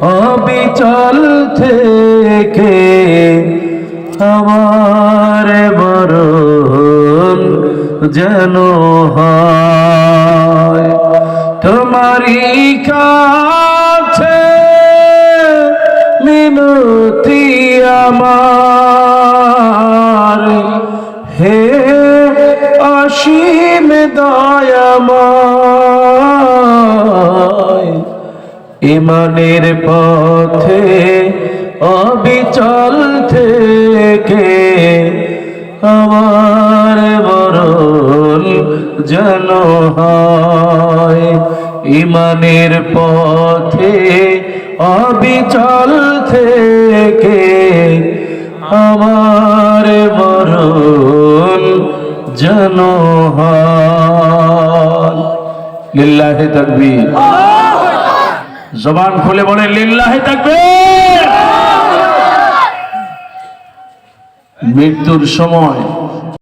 অবিচল থেকে আমার বরণ যেন হয়। তোমারই কাছে মিনতি আমার। হে অসীম দয়াময় ইমানের পথে অবিচল থেকে আমার বরণ যেন হয়। ইমানের পথে অবিচল থেকে আমার মরণ যেন হয়। লিল্লাহে তাকবীর। জবান খুলে বলে লিল্লাহে থাকবে মৃত্যুর সময়